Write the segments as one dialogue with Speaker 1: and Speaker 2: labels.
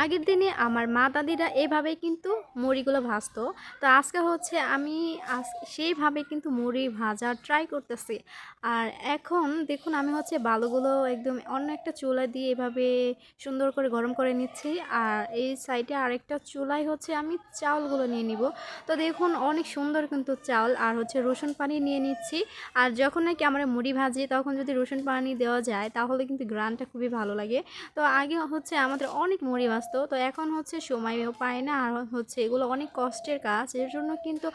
Speaker 1: আগের দিনে আমার মা দাদিরা এভাবেই কিন্তু মুড়িগুলো ভাজতো। তো আজকে হচ্ছে আমি সেইভাবে কিন্তু মুড়ি ভাজার ট্রাই করতেছি। আর এখন দেখুন আমি হচ্ছে বালুগুলো একদম অন্য একটা চুলা দিয়ে এভাবে সুন্দর করে গরম করে নিচ্ছি। আর এই সাইডে আরেকটা চুলায় হচ্ছে আমি চাউলগুলো নিয়ে নিব। তো দেখুন অনেক সুন্দর কিন্তু চাউল। আর হচ্ছে রসুন পানি নিয়ে নিচ্ছি। আর যখন নাকি আমরা মুড়ি ভাজি তখন যদি রসুন পানি দেওয়া যায় তাহলে কিন্তু গ্রানটা খুবই ভালো লাগে। তো আগে হচ্ছে আমাদের অনেক মুড়ি ভাজতো তো এখন হচ্ছে সময়ও পায় না, আর হচ্ছে এগুলো অনেক কষ্টের কাজ। এর জন্য কিন্তু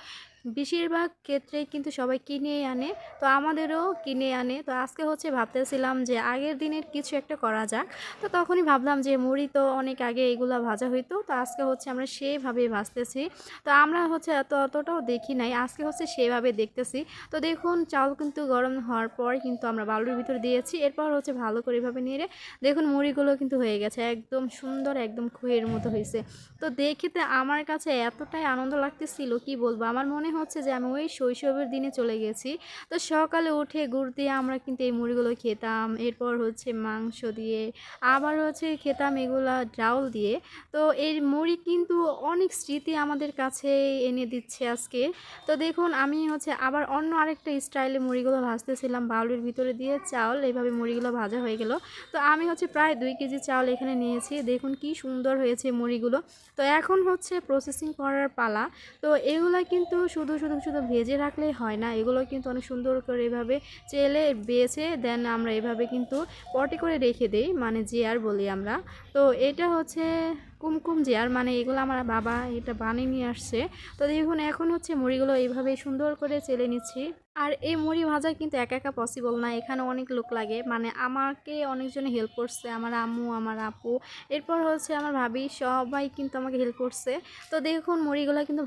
Speaker 1: বেশিরভাগ ক্ষেত্রেই কিন্তু সবাই কিনেই আনে। তো আমাদেরও কিনে আনে। তো আজকে হচ্ছে ভাবতেছিলাম যে আগের দিনের কিছু একটা করা যাক। তো তখনই ভাবলাম যে মুড়ি তো অনেক আগে এগুলো ভাজা হইতো। তো আজকে হচ্ছে আমরা সেইভাবেই ভাজতেছি। তো আমরা হচ্ছে এত অতটাও দেখি নাই। আজকে হচ্ছে সেভাবে দেখতেছি। তো দেখুন, চাউল কিন্তু গরম হওয়ার পর কিন্তু আমরা বালুর ভিতর দিয়েছি। এরপর হচ্ছে ভালো করে এভাবে নেড়ে দেখুন মুড়িগুলো কিন্তু হয়ে গেছে। একদম সুন্দর, একদম খুয়ের মতো হয়েছে তো দেখিতে আমার কাছে এতটাই আনন্দ লাগতেছিল, কি বলব? আমার মনে হচ্ছে যে আমি ওই শৈশবের দিনে চলে গেছি। তো সকালে উঠে গুড় দিয়ে আমরা কিন্তু এই মুড়িগুলো খেতাম, এরপর হচ্ছে মাংস দিয়ে, আবার হচ্ছে খেতাম এগুলা ডাউল দিয়ে। তো এই মুড়ি কিন্তু অনেক স্মৃতি আমাদের কাছে এনে দিচ্ছে আজকে। তো দেখুন, আমি হচ্ছে আবার অন্য আরেকটা স্টাইলে মুড়িগুলো ভাজতেছিলাম, বাউলের ভিতরে দিয়ে চাউল এইভাবে মুড়িগুলো ভাজা হয়ে গেল। তো আমি হচ্ছে প্রায় দুই কেজি চাউল এখানে নিয়েছি, দেখুন কি সুন্দর হয়েছে মুড়িগুলো। তো এখন হচ্ছে প্রসেসিং করার পালা। তো এগুলো কিন্তু শুধু শুধু শুধু ভেজে রাখলেই হয় না। এগুলো কিন্তু অনেক সুন্দর করে এভাবে চেলে বেছে দেন আমরা এভাবে কিন্তু পটে করে রেখে দেই মানে জিয়ার বলি আমরা। তো এটা হচ্ছে কুমকুম জিয়ার মানে এগুলো আমার বাবা এটা বানিয়ে নিয়ে আসছে। তো দেখুন, এখন হচ্ছে মুড়িগুলো এইভাবে সুন্দর করে চেলে নিচ্ছি। আর এই মুড়ি ভাজা কিন্তু একা একা পসিবল না, এখানে অনেক লোক লাগে। মানে আমাকে অনেকজনে হেল্প করছে, আমার আম্মু, আমার আপু। এরপর হচ্ছে আমার ভাবি, সবাই কিন্তু আমাকে হেল্প করছে। তো দেখুন, মুড়িগুলো কিন্তু